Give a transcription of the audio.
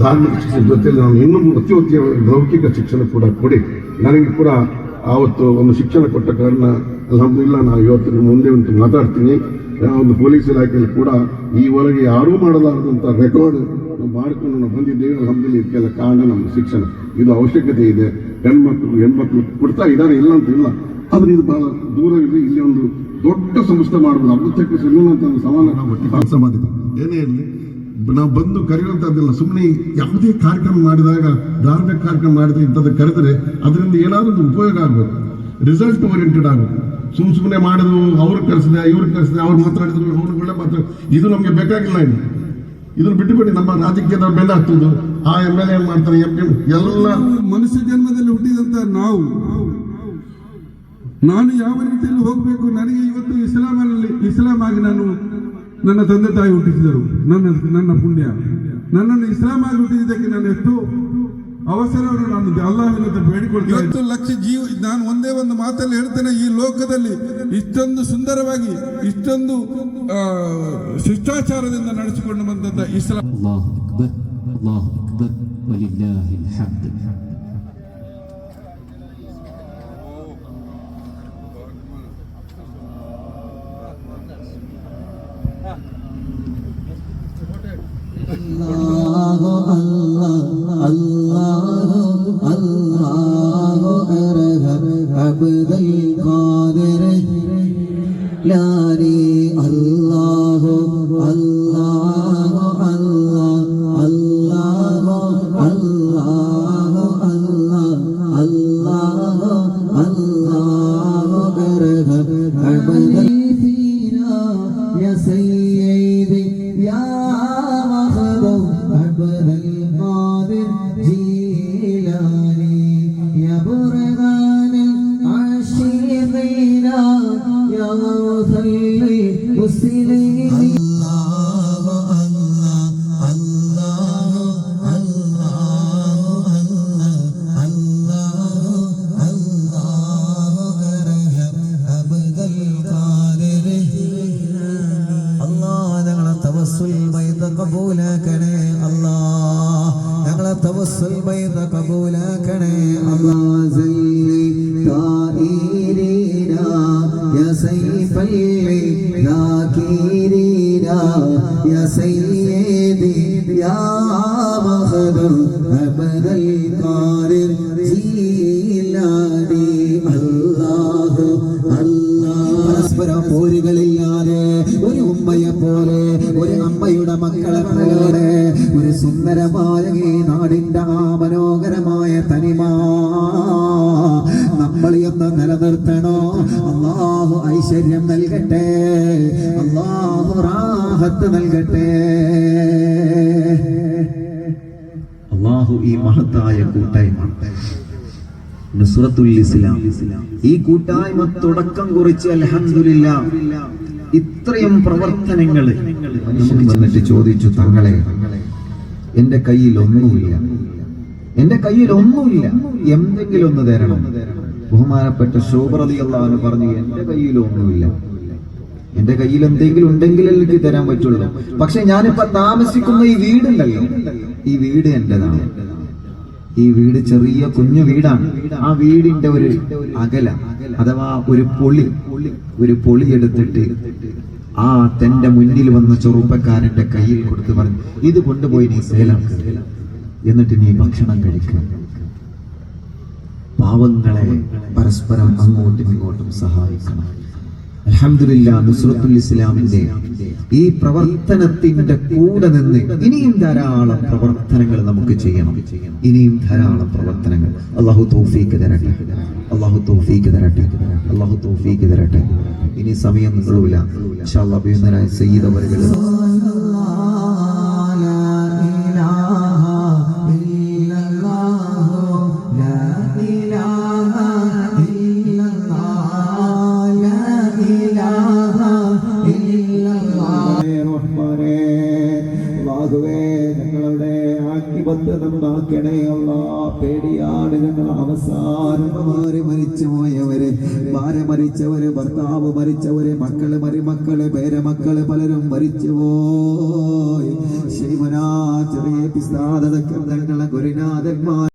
ಧಾರ್ಮಿಕ ಶಿಕ್ಷಣ ಜೊತೆಯಲ್ಲಿ ನಾನು ಇನ್ನೂ ಅತಿ ಅತಿ ಲೌಕಿಕ ಶಿಕ್ಷಣ ಕೂಡ ಕೊಡಿ. ನನಗೆ ಕೂಡ ಆವತ್ತು ಒಂದು ಶಿಕ್ಷಣ ಕೊಟ್ಟ ಕಾರಣ ಅಲ್ಹಮ್ದಿಲ್ಲ ನಾವು ಇವತ್ತು ಮುಂದೆ ಉಂಟು ಮಾತಾಡ್ತೀನಿ. ಒಂದು ಪೊಲೀಸ್ ಇಲಾಖೆಯಲ್ಲಿ ಕೂಡ ಈವರೆಗೆ ಯಾರೂ ಮಾಡಲಾರದಂಥ ರೆಕಾರ್ಡ್ ಮಾಡಿಕೊಂಡು ನಾವು ಬಂದಿದ್ದೇವೆ. ಅಲ್ಹಮ್ದಿಲ್ಲ ಇದಕ್ಕೆಲ್ಲ ಕಾರಣ ನಮ್ಮ ಶಿಕ್ಷಣ. ಇದು ಅವಶ್ಯಕತೆ ಇದೆ. ಹೆಣ್ಮಕ್ಳು ಹೆಣ್ಮಕ್ಳು ಕೊಡ್ತಾ ಇದ್ದಾರೆ, ಇಲ್ಲ ಅಂತ ಇಲ್ಲ. ಆದರೆ ಇದು ಬಹಳ ಇದೆ. ಇಲ್ಲಿ ಒಂದು ದೊಡ್ಡ ಸಂಸ್ಥೆ ಮಾಡಬಹುದು ಅಮೃತಕ್ಕೆ ಸಮಾನ ಸಮಾನ ಕೆಲಸ ಏನೇ ಇರಲಿ ನಾವು ಬಂದು ಕರೆಯುವಂಥದ್ದಿಲ್ಲ ಸುಮ್ಮನೆ ಯಾವುದೇ ಕಾರ್ಯಕ್ರಮ ಮಾಡಿದಾಗ ಧಾರ್ಮಿಕ ಕಾರ್ಯಕ್ರಮ ಮಾಡಿದ ಇಂಥದ್ದು ಕರೆದರೆ ಅದರಿಂದ ಏನಾದರೂ ಒಂದು ಉಪಯೋಗ ಆಗಬೇಕು ರಿಸಲ್ಟ್ ಓರಿಯೆಂಟೆಡ್ ಆಗಬೇಕು ಸುಮ್ ಸುಮ್ಮನೆ ಮಾಡಿದ್ರು ಅವ್ರಿಗೆ ಕರೆಸಿದೆ, ಇವ್ರು ಕರೆಸಿದೆ, ಅವ್ರು ಮಾತಾಡಿದ್ರು, ಅವ್ರು ಒಳ್ಳೆ ಮಾತಾಡ ಇದು ನಮಗೆ ಬೇಕಾಗಿಲ್ಲ ಇನ್ನು. ಇದನ್ನು ಬಿಟ್ಟುಬಿಡಿ, ನಮ್ಮ ರಾಜಕೀಯದ ಬೆಲೆ ಹತ್ತುದು ಆ ಎಂ ಎಲ್ ಎ ಏನು ಮಾಡ್ತಾರೆ ಎಂ ಪಿ ಎಲ್ಲ ಮನುಷ್ಯ ಜನ್ಮದಲ್ಲಿ ಹುಟ್ಟಿದಂಥ ನಾವು. ನಾನು ಯಾವ ರೀತಿಯಲ್ಲಿ ಹೋಗಬೇಕು? ನನಗೆ ಇವತ್ತು ಇಸ್ಲಾಮಲ್ಲಿ ಇಸ್ಲಾಮ್ ಆಗಿ ನಾನು ನನ್ನ ತಂದೆ ತಾಯಿ ಹುಟ್ಟಿಸಿದರು. ನನ್ನ ನನ್ನ ಪುಣ್ಯ. ನನ್ನನ್ನು ಇಸ್ಲಾಂ ಆಗಿ ಹುಟ್ಟಿದ್ದಕ್ಕೆ ನಾನು ಎಷ್ಟು ಅವಸರವನ್ನು ನಾನು ಅಲ್ಲಾಹಿನ ಬೇಡಿಕೊಳ್ತೀನಿ ಇವತ್ತು ಲಕ್ಷ ಜೀವ ನಾನು ಒಂದೇ ಒಂದು ಮಾತಲ್ಲಿ ಹೇಳ್ತೇನೆ ಈ ಲೋಕದಲ್ಲಿ ಇಷ್ಟೊಂದು ಸುಂದರವಾಗಿ ಇಷ್ಟೊಂದು ಶಿಷ್ಟಾಚಾರದಿಂದ ನಡೆಸಿಕೊಂಡು ಬಂದಂತ ಇಸ್ಲಾಂ يا سيدي തവസ്സുൽ ബൈദ കബൂലാക്കണേ അല്ലാ ഞങ്ങളെ തവസ്സുൽ ബൈദ കബൂലാക്കണേ അല്ലാ സല്ലി തായിരീന യാ സൈഫല്ലി ലാകീരീന യാ സയ്യിദി സുന്ദരമായ ഈ നാടിന്റെ ആ മനോഹരമായ തനിമ നമ്മൾ എന്ന് നിലനിർത്തണോ? അള്ളാഹു ഐശ്വര്യം നൽകട്ടെ. അള്ളാഹു റാഹത്ത് നൽകട്ടെ. അള്ളാഹു ഈ മഹത്തായ കൂട്ടായ്മ. ഇസ്ലാം. ഈ കൂട്ടായ്മ തുടക്കം കുറിച്ച് അലഹമില്ല ഇത്രയും പ്രവർത്തനങ്ങൾ വന്നിട്ട് ചോദിച്ചു തങ്ങളെ എന്റെ കയ്യിൽ ഒന്നുമില്ല. എന്റെ കയ്യിൽ ഒന്നുമില്ല. എന്തെങ്കിലും ഒന്ന് തരണം. ബഹുമാനപ്പെട്ട അള്ളാഹു പറഞ്ഞു എന്റെ കയ്യിൽ ഒന്നുമില്ല. എന്റെ കയ്യിൽ എന്തെങ്കിലും ഉണ്ടെങ്കിൽ എനിക്ക് തരാൻ പറ്റുള്ളൂ. പക്ഷെ ഞാനിപ്പോ താമസിക്കുന്ന ഈ വീടുണ്ടല്ലോ. ഈ വീട് എന്റേതാണ്. ഈ വീട് ചെറിയ കുഞ്ഞു വീടാണ്. ആ വീടിന്റെ ഒരു അകല അഥവാ ഒരു പൊളി ഒരു പൊളി എടുത്തിട്ട് ആ തന്റെ മുന്നിൽ വന്ന ചെറുപ്പക്കാരന്റെ കയ്യിൽ കൊടുത്ത് പറഞ്ഞു ഇത് കൊണ്ടുപോയി നീ സേലാക്ക് എന്നിട്ട് നീ ഭക്ഷണം കഴിക്കുക പാവങ്ങളെ പരസ്പരം അങ്ങോട്ടും ഇങ്ങോട്ടും സഹായിക്കണം. ഇസ്ലാമിന്റെ ഈ പ്രവർത്തനത്തിന്റെ കൂടെ നിന്ന് ഇനിയും ധാരാളം പ്രവർത്തനങ്ങൾ നമുക്ക് ചെയ്യണം. ഇനിയും ധാരാളം പ്രവർത്തനങ്ങൾ. അള്ളാഹു തോഫീക്ക് തരട്ടെ. അള്ളാഹു തോഫീക്ക് തരട്ടെ. അള്ളാഹു തോഫീക്ക് തരട്ടെ. ഇനി സമയം നിങ്ങളൂല അഭിനന്ദനായ സയ്യിദ് പ്രഭുവേ ഞങ്ങളുടെ ആക്കിപത്ത് നമുക്കാക്കണേ പേടിയാണ് ഞങ്ങൾ അവസാനം ഭാര്യ മരിച്ചുപോയവര് ഭാര്യ മരിച്ചവര് ഭർത്താവ് മരിച്ചവര് മക്കൾ മരുമക്കൾ പേരമക്കൾ പലരും മരിച്ചുപോയി ശിവനാ ചെറിയ പിസ്താദക്കം ഗുരുനാഥന്മാർ